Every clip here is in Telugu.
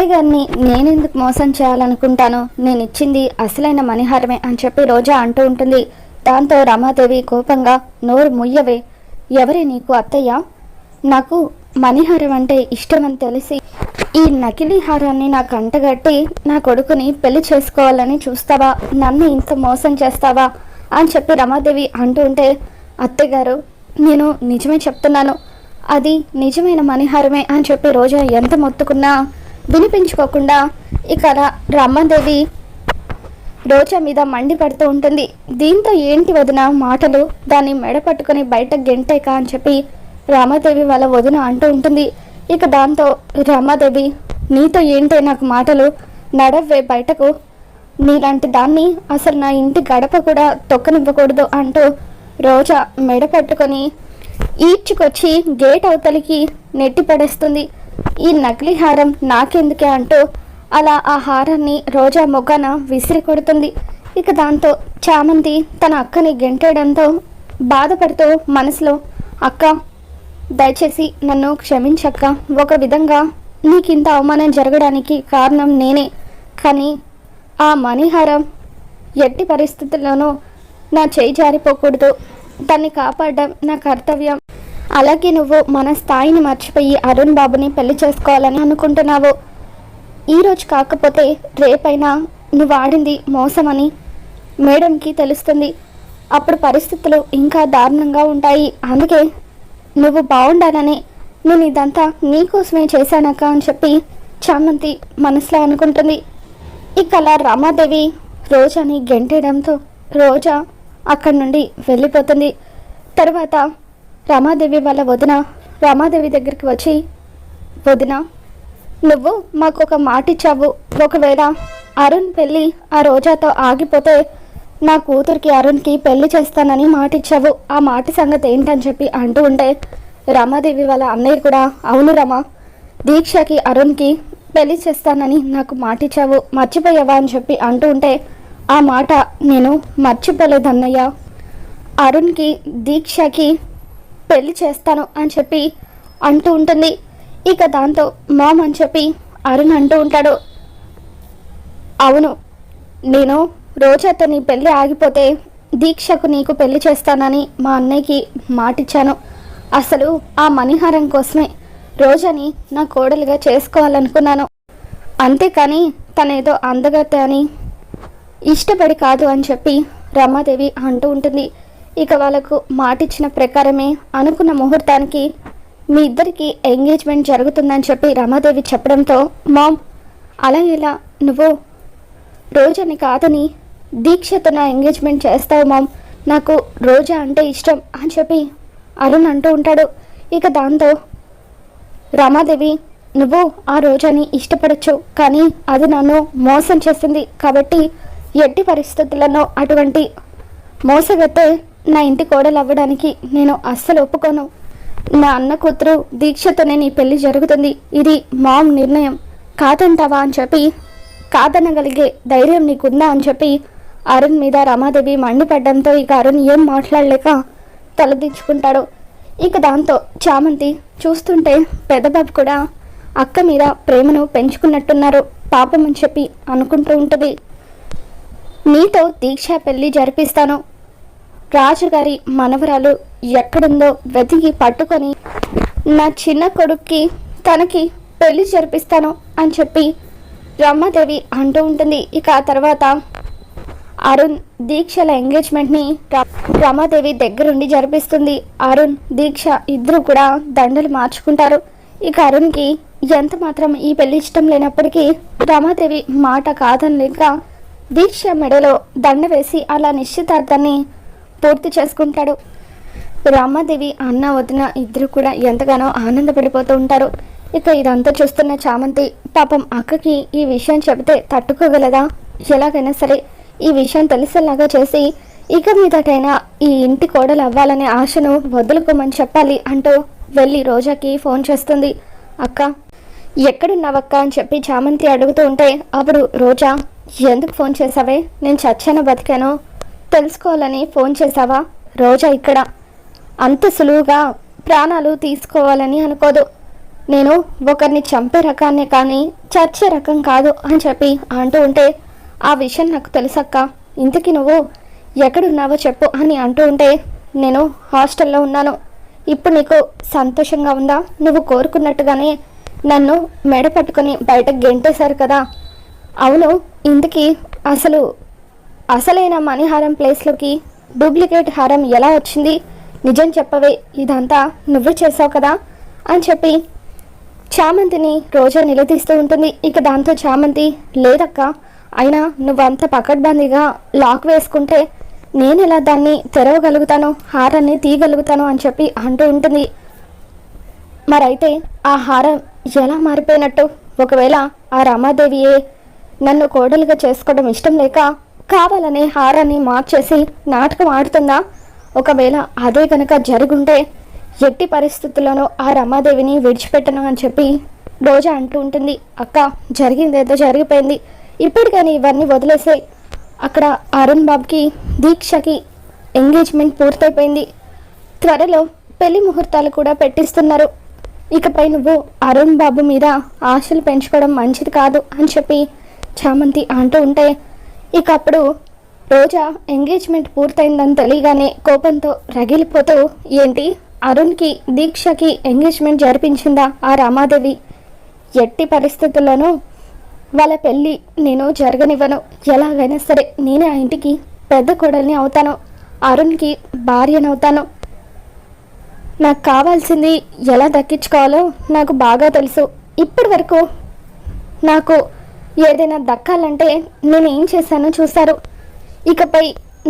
అత్తయ్య గారిని నేనెందుకు మోసం చేయాలనుకుంటాను? నేను ఇచ్చింది అసలైన మణిహారమే అని చెప్పి రోజా అంటూ ఉంటుంది. దాంతో రమాదేవి కోపంగా నోరు ముయ్యవే. ఎవరే నీకు అత్తయ్య? నాకు మణిహారం అంటే ఇష్టమని తెలిసి ఈ నకిలీ హారాన్ని నాకు అంటగట్టి నా కొడుకుని పెళ్ళి చేసుకోవాలని చూస్తావా? నన్ను ఇంత మోసం చేస్తావా? అని చెప్పి రమాదేవి అంటూ ఉంటే అత్తయ్యగారు నేను నిజమే చెప్తున్నాను. అది నిజమైన మణిహారమే అని చెప్పి రోజా ఎంత మొత్తుకున్నా వినిపించుకోకుండా ఇక రమ్మదేవి రమాదేవి రోజా మీద మండిపడుతూ ఉంటుంది. దీంతో ఏంటి వదిన మాటలు? దాన్ని మెడ పట్టుకొని బయట గెంటేక అని చెప్పి రామాదేవి వాళ్ళ వదిన అంటూ ఉంటుంది. ఇక దాంతో రామాదేవి నీతో ఏంటే నాకు మాటలు? నడవే బయటకు. నీలాంటి దాన్ని అసలు నా ఇంటి గడప కూడా తొక్కనివ్వకూడదు అంటూ రోజా మెడ పట్టుకొని ఈడ్చుకొచ్చి గేట్ అవతలికి నెట్టి పడేస్తుంది. ఈ నకిలీ హారం నాకెందుకే అంటూ అలా ఆ హారాన్ని రోజా మొగ్గన విసిరి కొడుతుంది. ఇక దాంతో చామంతి తన అక్కని గెంటేయడంతో బాధపడుతూ మనసులో అక్క దయచేసి నన్ను క్షమించక్క. ఒక విధంగా నీకింత అవమానం జరగడానికి కారణం నేనే. కానీ ఆ మణిహారం ఎట్టి పరిస్థితుల్లోనూ నా చేయి జారిపోకూడదు. దాన్ని కాపాడడం నా కర్తవ్యం. అలాగే నువ్వు మన స్థాయిని మర్చిపోయి అరుణ్ బాబుని పెళ్ళి చేసుకోవాలని అనుకుంటున్నావు. ఈరోజు కాకపోతే రేపైనా నువ్వు ఆడింది మోసమని మేడంకి తెలుస్తుంది. అప్పుడు పరిస్థితులు ఇంకా దారుణంగా ఉంటాయి. అందుకే నువ్వు బాగుండాలని నేను ఇదంతా నీకోసమే చేశానక్క అని చెప్పి చామంతి మనసులో అనుకుంటుంది. ఇక అలా రమాదేవి రోజాని గెంటేయడంతో రోజా అక్కడి నుండి వెళ్ళిపోతుంది. తర్వాత రమాదేవి వాళ్ళ వదిన రమాదేవి దగ్గరికి వచ్చి వదిన నువ్వు మాకు ఒక మాట ఇచ్చావు ఒకవేళ అరుణ్ పెళ్ళి ఆ రోజాతో ఆగిపోతే నా కూతురికి అరుణ్కి పెళ్ళి చేస్తానని మాట ఇచ్చావు ఆ మాట సంగతి ఏంటని చెప్పి అంటూ ఉంటే రమాదేవి వాళ్ళ అన్నయ్య కూడా అవును రమా దీక్షకి అరుణ్కి పెళ్ళి చేస్తానని నాకు మాట ఇచ్చావు మర్చిపోయావా? అని చెప్పి అంటూ ఉంటే ఆ మాట నేను మర్చిపోలేదు అన్నయ్య అరుణ్కి దీక్షకి పెళ్ళి చేస్తాను అని చెప్పి అంటూ ఉంటుంది. ఇక దాంతో మామ్ అని చెప్పి అరుణ్ అంటూ ఉంటాడు. అవును నేను రోజాతో నీ పెళ్ళి ఆగిపోతే దీక్షకు నీకు పెళ్ళి చేస్తానని మా అన్నయ్యకి మాటిచ్చాను. అసలు ఆ మణిహారం కోసమే రోజాని నా కోడలుగా చేసుకోవాలనుకున్నాను. అంతేకాని తనేదో అందగత్తే అని ఇష్టపడి కాదు అని చెప్పి రమాదేవి అంటూ ఉంటుంది. ఇక వాళ్ళకు మాటిచ్చిన ప్రకారమే అనుకున్న ముహూర్తానికి మీ ఇద్దరికి ఎంగేజ్మెంట్ జరుగుతుందని చెప్పి రమాదేవి చెప్పడంతో మామ్ అలా ఇలా నువ్వు రోజాని కాదని దీక్షతో నా ఎంగేజ్మెంట్ చేస్తావు మామ్. నాకు రోజా అంటే ఇష్టం అని చెప్పి అరుణ్ అంటూ ఉంటాడు. ఇక దాంతో రమాదేవి నువ్వు ఆ రోజాని ఇష్టపడచ్చు కానీ అది నన్ను మోసం చేసింది కాబట్టి ఎట్టి పరిస్థితులను అటువంటి మోసగతే నా ఇంటి కోడలు అవ్వడానికి నేను అస్సలు ఒప్పుకోను. నా అన్న కూతురు దీక్షతోనే నీ పెళ్ళి జరుగుతుంది. ఇది మామ్ నిర్ణయం. కాదంటావా అని చెప్పి కాదనగలిగే ధైర్యం నీకుందా అని చెప్పి అరుణ్ మీద రమాదేవి మండిపడ్డంతో ఇక అరుణ్ ఏం మాట్లాడలేక తలదించుకుంటాడు. ఇక దాంతో చామంతి చూస్తుంటే పెద్దబాబు కూడా అక్క మీద ప్రేమను పెంచుకున్నట్టున్నారు. పాపం అని చెప్పి అనుకుంటూ ఉంటుంది. నీతో దీక్ష పెళ్ళి జరిపిస్తాను. రాజుగారి మనవరాలు ఎక్కడుందో వెతికి పట్టుకొని నా చిన్న కొడుక్కి తనకి పెళ్ళి జరిపిస్తాను అని చెప్పి రమాదేవి అంటూ ఉంటుంది. ఇక ఆ తర్వాత అరుణ్ దీక్షల ఎంగేజ్మెంట్ని ర- రమాదేవి దగ్గరుండి జరిపిస్తుంది. అరుణ్ దీక్ష ఇద్దరు కూడా దండలు మార్చుకుంటారు. ఇక అరుణ్కి ఎంత మాత్రం ఈ పెళ్ళి ఇష్టం లేనప్పటికీ రమాదేవి మాట కాదని లేక దీక్ష మెడలో దండ వేసి అలా నిశ్చితార్థాన్ని పూర్తి చేసుకుంటాడు. రామాదేవి అన్న వదిన ఇద్దరు కూడా ఎంతగానో ఆనందపడిపోతూ ఉంటారు. ఇక ఇదంతా చూస్తున్న చామంతి పాపం అక్కకి ఈ విషయం చెబితే తట్టుకోగలదా? ఎలాగైనా సరే ఈ విషయం తెలిసేలాగా చేసి ఇక మీదటైనా ఈ ఇంటి కోడలు అవ్వాలనే ఆశను వదులుకోమని చెప్పాలి అంటూ వెళ్ళి రోజాకి ఫోన్ చేస్తుంది. అక్క ఎక్కడున్నావక్క అని చెప్పి చామంతి అడుగుతూ ఉంటే అప్పుడు రోజా ఎందుకు ఫోన్ చేసావే నేను చచ్చానో బతికానో? తెలుసుకోవాలని ఫోన్ చేసావా రోజా ఇక్కడ. అంత సులువుగా ప్రాణాలు తీసుకోవాలని అనుకోదు. నేను ఒకరిని చంపే రకాన్నే కానీ చర్చే రకం కాదు అని చెప్పి అంటూ ఉంటే ఆ విషయం నాకు తెలుసక్క. ఇంతకీ నువ్వు ఎక్కడున్నావో చెప్పు అని అంటూ ఉంటే నేను హాస్టల్లో ఉన్నాను. ఇప్పుడు నీకు సంతోషంగా ఉందా? నువ్వు కోరుకున్నట్టుగానే నన్ను మెడ పట్టుకొని బయటకు గెంటేశారు కదా. అవును ఇంతకీ అసలు అసలైన మణిహారం ప్లేస్లోకి డూప్లికేట్ హారం ఎలా వచ్చింది? నిజం చెప్పవే ఇదంతా నువ్వే చేసావు కదా? అని చెప్పి చామంతిని రోజా నిలదీస్తూ ఉంటుంది. ఇక దాంతో చామంతి లేదక్క అయినా నువ్వంత పకడ్బందీగా లాక్ వేసుకుంటే నేను ఎలా దాన్ని తెరవగలుగుతాను హారాన్ని తీయగలుగుతాను అని చెప్పి అంటూ ఉంటుంది. మరైతే ఆ హారం ఎలా మారిపోయినట్టు? ఒకవేళ ఆ రమాదేవియే నన్ను కోడలుగా చేసుకోవడం ఇష్టం లేక కావాలనే హారాన్ని మార్చేసి నాటకం ఆడుతుందా ఒకవేళ అదే గనక జరుగుంటే ఎట్టి పరిస్థితుల్లోనూ ఆ రమాదేవిని విడిచిపెట్టను అని చెప్పి రోజా అంటూ ఉంటుంది. అక్క జరిగిందేదో జరిగిపోయింది. ఇప్పటికని ఇవన్నీ వదిలేసే అక్కడ అరుణ్ బాబుకి దీక్షకి ఎంగేజ్మెంట్ పూర్తయిపోయింది. త్వరలో పెళ్ళి ముహూర్తాలు కూడా పెట్టిస్తున్నారు. ఇకపై నువ్వు అరుణ్ బాబు మీద ఆశలు పెంచుకోవడం మంచిది కాదు అని చెప్పి చామంతి అంటూ ఉంటే ఇక అప్పుడు రోజా ఎంగేజ్మెంట్ పూర్తయిందని తెలియగానే కోపంతో రగిలిపోతూ ఏంటి? అరుణ్కి దీక్షకి ఎంగేజ్మెంట్ జరిపించిందా ఆ రామాదేవి? ఎట్టి పరిస్థితుల్లోనూ వాళ్ళ పెళ్ళి నేను జరగనివ్వను. ఎలాగైనా సరే నేనే ఆ ఇంటికి పెద్ద కోడల్ని అవుతాను. అరుణ్కి భార్యనవుతాను. నాకు కావాల్సింది ఎలా దక్కించుకోవాలో నాకు బాగా తెలుసు. ఇప్పటి వరకు నాకు ఏదైనా దక్కాలంటే నేను ఏం చేశానో చూస్తారు ఇకపై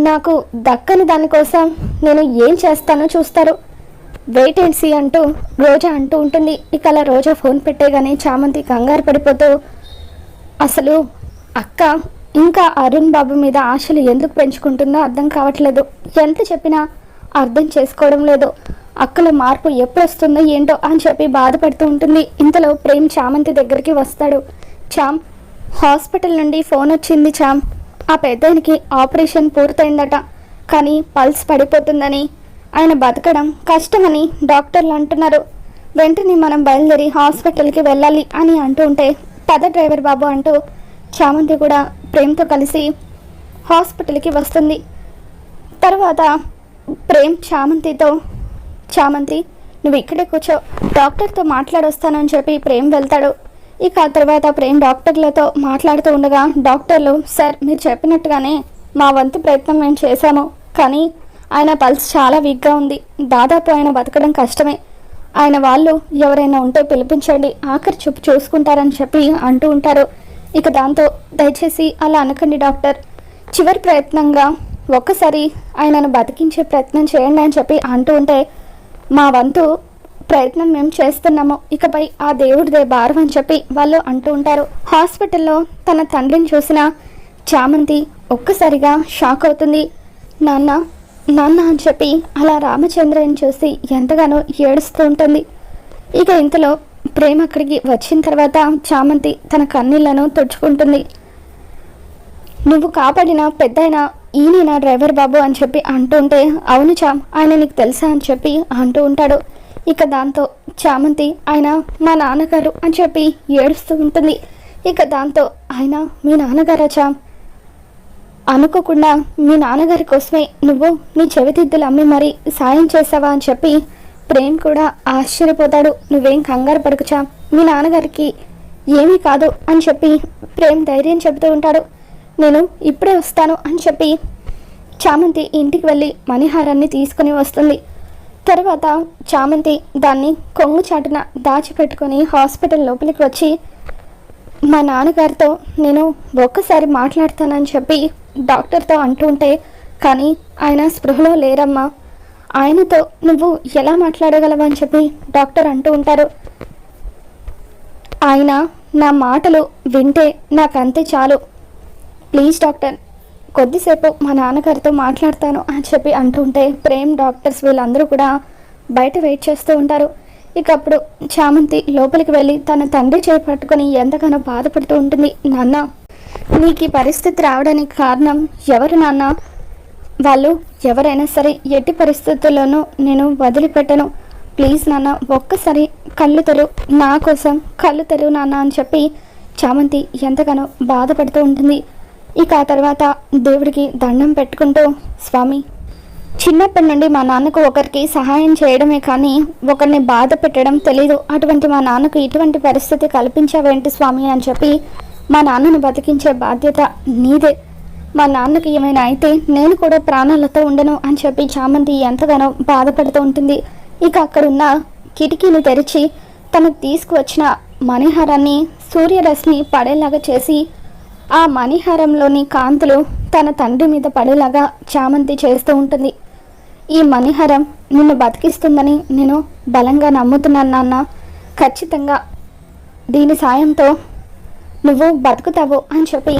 నాకు దక్కని దానికోసం నేను ఏం చేస్తానో చూస్తారు. వెయిట్ అండ్ సీ అంటూ రోజా అంటూ ఉంటుంది. ఇక అలా రోజా ఫోన్ పెట్టేగానే చామంతి కంగారు పడిపోతూ అసలు అక్క ఇంకా అరుణ్ బాబు మీద ఆశలు ఎందుకు పెంచుకుంటుందో అర్థం కావట్లేదు. ఎంత చెప్పినా అర్థం చేసుకోవడం లేదు. అక్కలో మార్పు ఎప్పుడు వస్తుందో ఏంటో అని చెప్పి బాధపడుతూ ఉంటుంది. ఇంతలో ప్రేమ్ చామంతి దగ్గరికి వస్తాడు. చామ్ హాస్పిటల్ నుండి ఫోన్ వచ్చింది చామ్ ఆ పెద్దానికి ఆపరేషన్ పూర్తయిందట. కానీ పల్స్ పడిపోతుందని. ఆయన బతకడం కష్టమని డాక్టర్లు అంటున్నారు. వెంటనే మనం బయలుదేరి హాస్పిటల్కి వెళ్ళాలి అని అంటూ ఉంటే పద డ్రైవర్ బాబు అంటూ చామంతి కూడా ప్రేమ్తో కలిసి హాస్పిటల్కి వస్తుంది. తర్వాత ప్రేమ్ చామంతితో చామంతి నువ్వు ఇక్కడే కూర్చో. డాక్టర్తో మాట్లాడొస్తానని చెప్పి ప్రేమ్ వెళ్తాడు. ఇక ఆ తర్వాత ప్రేమ్ డాక్టర్లతో మాట్లాడుతూ ఉండగా డాక్టర్లు సార్ మీరు చెప్పినట్టుగానే మా వంతు ప్రయత్నం మేము చేశాము. కానీ ఆయన పల్స్ చాలా వీక్గా ఉంది. దాదాపు ఆయన బతకడం కష్టమే. ఆయన వాళ్ళు ఎవరైనా ఉంటే పిలిపించండి. ఆఖరి చూపు చూసుకుంటారని చెప్పి అంటూ ఉంటారు. ఇక దాంతో దయచేసి అలా అనకండి డాక్టర్. చివరి ప్రయత్నంగా ఒక్కసారి ఆయనను బతికించే ప్రయత్నం చేయండి అని చెప్పి అంటూ ఉంటే మా వంతు ప్రయత్నం మేము చేస్తున్నాము. ఇకపై ఆ దేవుడిదే భారం అని చెప్పి వాళ్ళు అంటూ ఉంటారు. హాస్పిటల్లో తన తండ్రిని చూసిన చామంతి ఒక్కసారిగా షాక్ అవుతుంది. నాన్న నాన్న అని చెప్పి అలా రామచంద్రని చూసి ఎంతగానో ఏడుస్తూ ఉంటుంది. ఇక ఇంతలో ప్రేమ అక్కడికి వచ్చిన తర్వాత చామంతి తన కన్నీళ్ళను తుడుచుకుంటుంది. నువ్వు కాపాడిన పెద్దయిన ఈయన డ్రైవర్ బాబు అని చెప్పి అంటుంటే అవును చామ్ ఆయన నీకు తెలుసా అని చెప్పి అంటూ ఉంటాడు. ఇక దాంతో చామంతి ఆయన మా నాన్నగారు అని చెప్పి ఏడుస్తూ ఉంటుంది. ఇక దాంతో ఆయన మీ నాన్నగారా చామ్ అనుకోకుండా మీ నాన్నగారి కోసమే నువ్వు నీ చెవిదిద్దులు అమ్మి మరి సాయం చేసావా అని చెప్పి ప్రేమ్ కూడా ఆశ్చర్యపోతాడు. నువ్వేం కంగారు పడుకుచా మీ నాన్నగారికి ఏమీ కాదు అని చెప్పి ప్రేమ్ ధైర్యం చెబుతూ ఉంటాడు. నేను ఇప్పుడే వస్తాను అని చెప్పి చామంతి ఇంటికి వెళ్ళి మణిహారాన్ని తీసుకుని వస్తుంది. తర్వాత చామంతి దాన్ని కొంగు చాటున దాచిపెట్టుకొని హాస్పిటల్ లోపలికి వచ్చి మా నాన్నగారితో నేను ఒక్కసారి మాట్లాడతానని చెప్పి డాక్టర్తో అంటూ ఉంటే కానీ ఆయన స్పృహలో లేరమ్మా. ఆయనతో నువ్వు ఎలా మాట్లాడగలవని చెప్పి డాక్టర్ అంటూ ఉంటారు. ఆయన నా మాటలు వింటే నాకంతే చాలు. ప్లీజ్ డాక్టర్ కొద్దిసేపు మా నాన్నగారితో మాట్లాడతాను అని చెప్పి అంటుంటే ప్రేమ్ డాక్టర్స్ వీళ్ళందరూ కూడా బయట వెయిట్ చేస్తూ ఉంటారు. ఇక అప్పుడు చామంతి లోపలికి వెళ్ళి తన తండ్రి చేపట్టుకుని ఎంతగానో బాధపడుతూ ఉంటుంది. నాన్న నీకు ఈ పరిస్థితి రావడానికి కారణం ఎవరు నాన్న? వాళ్ళు ఎవరైనా సరే ఎట్టి పరిస్థితుల్లోనూ నేను వదిలిపెట్టను. ప్లీజ్ నాన్న ఒక్కసారి కళ్ళు తెరు. నా కోసం కళ్ళు తెరు నాన్న అని చెప్పి చామంతి ఎంతగానో బాధపడుతూ ఉంటుంది. ఇక ఆ తర్వాత దేవుడికి దండం పెట్టుకుంటూ స్వామి చిన్నప్పటి నుండి మా నాన్నకు ఒకరికి సహాయం చేయడమే కానీ ఒకరిని బాధ పెట్టడం తెలీదు. అటువంటి మా నాన్నకు ఇటువంటి పరిస్థితి కల్పించావేంటి స్వామి? అని చెప్పి మా నాన్నను బతికించే బాధ్యత నీదే. మా నాన్నకి ఏమైనా అయితే నేను కూడా ప్రాణాలతో ఉండను అని చెప్పి చామంతి ఎంతగానో బాధపడుతూ ఉంటుంది. ఇక అక్కడున్న కిటికీని తెరిచి తనకు తీసుకువచ్చిన మణిహారాన్ని సూర్యరశ్మి పడేలాగా చేసి ఆ మణిహారంలోని కాంతులు తన తండ్రి మీద పడేలాగా చామంతి చేస్తూ ఉంటుంది. ఈ మణిహారం నిన్ను బతికిస్తుందని నేను బలంగా నమ్ముతున్నాను నాన్న. ఖచ్చితంగా దీని సాయంతో నువ్వు బతుకుతావు అని చెప్పి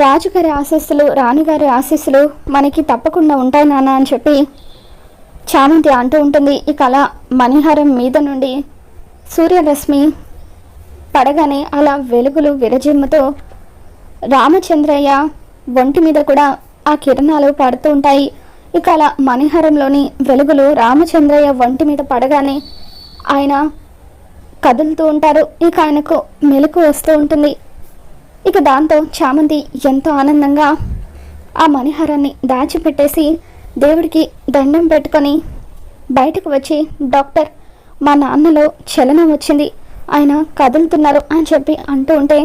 రాజుగారి ఆశీస్సులు రాణిగారి ఆశీస్సులు మనకి తప్పకుండా ఉంటాయి నాన్న అని చెప్పి చామంతి అంటూ ఉంటుంది. ఇక అలా మణిహారం మీద నుండి సూర్యరశ్మి పడగానే అలా వెలుగులు విరజిమ్ముతో రామచంద్రయ్య ఒంటి మీద కూడా ఆ కిరణాలు పడుతూ ఉంటాయి. ఇక అలా మణిహారంలోని వెలుగులు రామచంద్రయ్య ఒంటి మీద పడగానే ఆయన కదులుతూ ఉంటారు. ఇక ఆయనకు మెలకు వస్తూ ఉంటుంది. ఇక దాంతో చామంతి ఎంతో ఆనందంగా ఆ మణిహారాన్ని దాచిపెట్టేసి దేవుడికి దండం పెట్టుకొని బయటకు వచ్చి డాక్టర్ మా నాన్నలో చలనం వచ్చింది. ఆయన కదులుతున్నారు అని చెప్పి అంటూ ఉంటే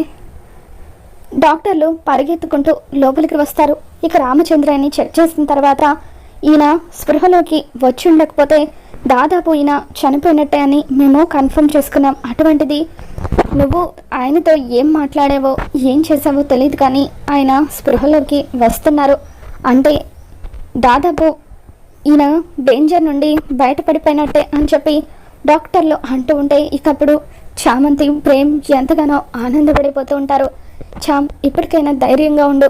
డాక్టర్లు పరిగెత్తుకుంటూ లోపలికి వస్తారు. ఇక రామచంద్రని చెక్ చేసిన తర్వాత ఈయన స్పృహలోకి వచ్చి ఉండకపోతే దాదాపు ఈయన చనిపోయినట్టే అని మేము కన్ఫర్మ్ చేసుకున్నాం. అటువంటిది నువ్వు ఆయనతో ఏం మాట్లాడావో ఏం చేసావో తెలియదు కానీ ఆయన స్పృహలోకి వస్తున్నారు. అంటే దాదాపు ఈయన డేంజర్ నుండి బయటపడిపోయినట్టే అని చెప్పి డాక్టర్లు అంటూ ఉంటే ఇకప్పుడు చామంతి ప్రేమ్ ఎంతగానో ఆనందపడిపోతూ ఉంటారు. చామ్ ఇప్పటికైనా ధైర్యంగా ఉండు.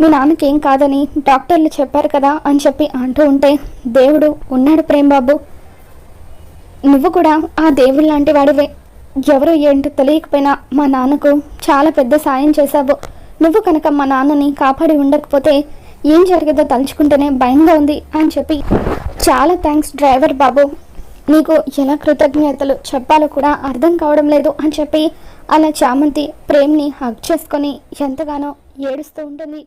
మీ నాన్నకి ఏం కాదని డాక్టర్లు చెప్పారు కదా అని చెప్పి అంటూ ఉంటే దేవుడు ఉన్నాడు ప్రేమ్ బాబు నువ్వు కూడా ఆ దేవుడు లాంటి వాడివే. ఎవరు ఏంటో తెలియకపోయినా మా నాన్నకు చాలా పెద్ద సాయం చేశావు. నువ్వు కనుక మా నాన్నని కాపాడి ఉండకపోతే ఏం జరిగేదో తలుచుకుంటేనే భయంగా ఉంది అని చెప్పి చాలా థ్యాంక్స్ డ్రైవర్ బాబు. నీకు ఎలా కృతజ్ఞతలు చెప్పాలో కూడా అర్థం కావడం లేదు అని చెప్పి అలా చామంతి ప్రేమ్ని హక్ చేసుకొని ఎంతగానో ఏడుస్తూ ఉంటుంది.